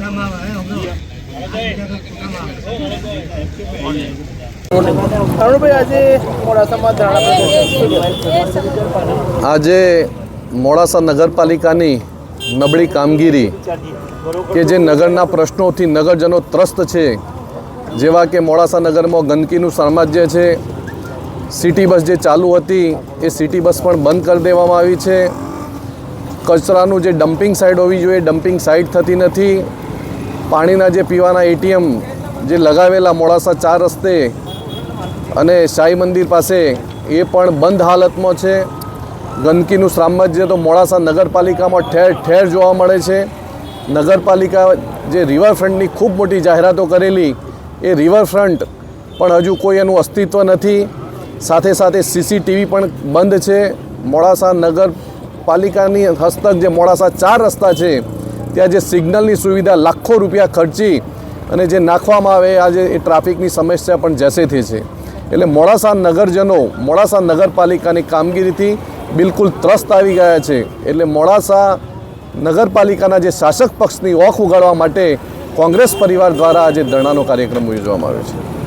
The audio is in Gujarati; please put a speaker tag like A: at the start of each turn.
A: 干嘛玩意儿？我不知道。干嘛？
B: આજે મોડાસા નગરપાલિકાની નબળી કામગીરી કે જે નગરના પ્રશ્નોથી નગરજનો ત્રસ્ત છે, જેવા કે મોડાસા નગરમાં ગંદકીનું સામ્રાજ્ય છે, સિટી બસ જે ચાલુ હતી એ સિટી બસ પણ બંધ કરી દેવામાં આવી છે. કચરાનું જે ડમ્પિંગ સાઇટ હોવી જોઈએ, ડમ્પિંગ સાઇટ થતી નથી. પાણીના જે પીવાના એટીએમ જે લગાવેલા મોડાસા ચાર રસ્તે અને શાહી મંદિર પાસે એ પણ બંધ હાલતમાં છે. ગંદકીનું સામ્રાજ્ય તો મોડાસા નગરપાલિકામાં ઠેર ઠેર જોવા મળે છે. નગરપાલિકા જે રિવરફ્રન્ટની ખૂબ મોટી જાહેરાતો કરેલી, એ રિવરફ્રન્ટ પણ હજુ કોઈ એનું અસ્તિત્વ નથી. સાથે સાથે સીસીટીવી પણ બંધ છે. મોડાસા નગરપાલિકાની હસ્તક જે મોડાસા ચાર રસ્તા છે, ત્યાં જે સિગ્નલની સુવિધા લાખો રૂપિયા ખર્ચી અને જે નાખવામાં આવે આજે એ ટ્રાફિકની સમસ્યા પણ જસેથી છે. એટલે મોડાસા નગરજનો, મોડાસા નગરપાલિકાની કામગીરીથી બિલકુલ ત્રસ્ત આવી ગયા છે. એટલે મોડાસા નગરપાલિકાના જે શાસક પક્ષની ઓખ ઉગાડવા માટે કોંગ્રેસ પરિવાર દ્વારા આજે ધરણાનો કાર્યક્રમ યોજવામાં આવ્યો છે.